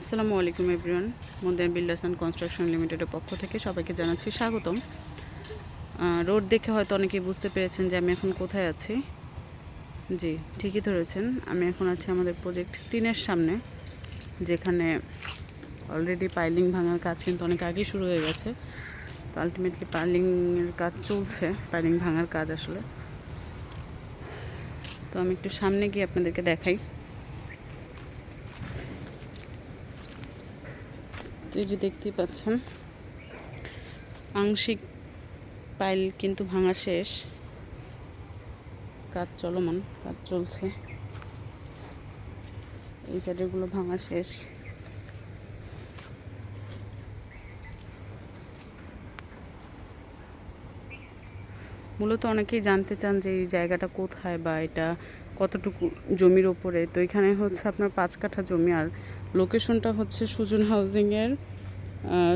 আসসালামু আলাইকুম everyone, মোদেন builders construction লিমিটেডের পক্ষ থেকে সবাইকে জানাচ্ছি স্বাগতম। রোড দেখে হয়তো অনেকেই বুঝতে পেরেছেন যে আমি এখন কোথায় আছি। জি, ঠিকই ধরেছেন, আমি এখন আছি আমাদের প্রজেক্ট তিনের সামনে, যেখানে অলরেডি পাইলিং ভাঙার কাজ কিন্তু অনেক আগেই শুরু হয়ে গেছে। তো আলটিমেটলি পাইলিংয়ের কাজ চলছে পাইলিং ভাঙার কাজ আসলে। তো আমি একটু সামনে গিয়ে আপনাদেরকে দেখাই। এই যে দেখতেই পাচ্ছেন, আংশিক পাইল কিন্তু ভাঙা শেষ। কাজ চলমান, কাজ চলছে। এই সাইডেরগুলো ভাঙা শেষ। মূলত অনেকেই জানতে চান যে এই জায়গাটা কোথায় বা এটা কতটুকু জমির ওপরে তো এখানে হচ্ছে আপনার পাঁচ কাঠা জমি, আর লোকেশনটা হচ্ছে সুজন হাউজিংয়ের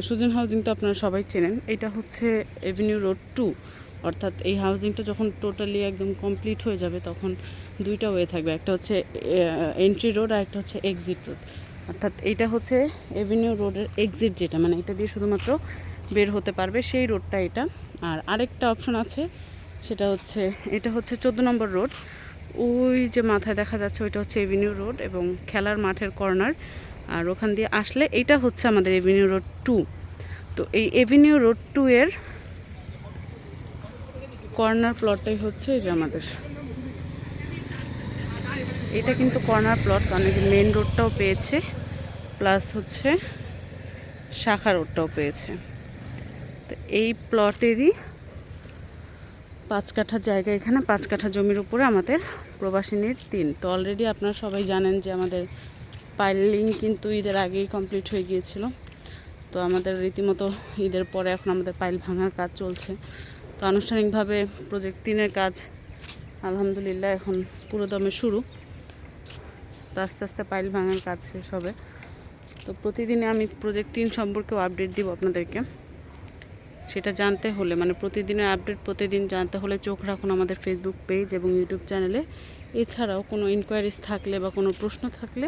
সুজন হাউজিং তো আপনারা সবাই চেনেন। এটা হচ্ছে এভিনিউ রোড টু অর্থাৎ এই হাউজিংটা যখন টোটালি একদম কমপ্লিট হয়ে যাবে, তখন দুইটা ওয়ে থাকবে। একটা হচ্ছে এন্ট্রি রোড আর একটা হচ্ছে এক্সিট রোড অর্থাৎ এইটা হচ্ছে এভিনিউ রোডের এক্সিট যেটা মানে এটা দিয়ে শুধুমাত্র বের হতে পারবে সেই রোডটা এটা। আর আরেকটা অপশন আছে, সেটা হচ্ছে, এটা হচ্ছে চোদ্দ নম্বর রোড ওই যে মাথায় দেখা যাচ্ছে ওইটা হচ্ছে এভিনিউ রোড এবং খেলার মাঠের কর্নার আর ওখান দিয়ে আসলে এটা হচ্ছে আমাদের এভিনিউ রোড টু তো এই এভিনিউ রোড টু এর কর্নার প্লটটাই হচ্ছে এই যে আমাদের। এটা কিন্তু কর্নার প্লট অনেক মেন রোডটাও পেয়েছে প্লাস হচ্ছে শাখা রোডটাও পেয়েছে। তো এই প্লটেরই পাঁচ কাঠা জায়গা এখানে, পাঁচ কাঠা জমির উপরে আমাদের প্রবাসিনীর তিন। তো অলরেডি আপনারা সবাই জানেন যে আমাদের পাইলিং কিন্তু ঈদের আগেই কমপ্লিট হয়ে গিয়েছিল। তো আমাদের রীতিমতো ঈদের পরে এখন আমাদের পাইল ভাঙার কাজ চলছে। তো আনুষ্ঠানিকভাবে প্রজেক্ট তিনের কাজ আলহামদুলিল্লাহ এখন পুরো দমে শুরু। তো আস্তে আস্তে পাইল ভাঙার কাজ শেষ হবে। তো প্রতিদিনে আমি প্রজেক্ট তিন সম্পর্কেও আপডেট দিব আপনাদেরকে। সেটা জানতে হলে মানে প্রতিদিনের আপডেট প্রতিদিন জানতে হলে চোখ রাখুন আমাদের ফেসবুক পেজ এবং ইউটিউব চ্যানেলে এছাড়াও কোনো ইনকোয়ারিজ থাকলে বা কোনো প্রশ্ন থাকলে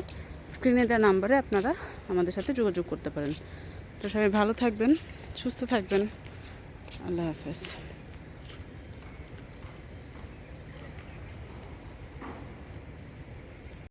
স্ক্রিনে দেওয়া নাম্বারে আপনারা আমাদের সাথে যোগাযোগ করতে পারেন। তো সবাই ভালো থাকবেন, সুস্থ থাকবেন। আল্লাহ হাফেজ।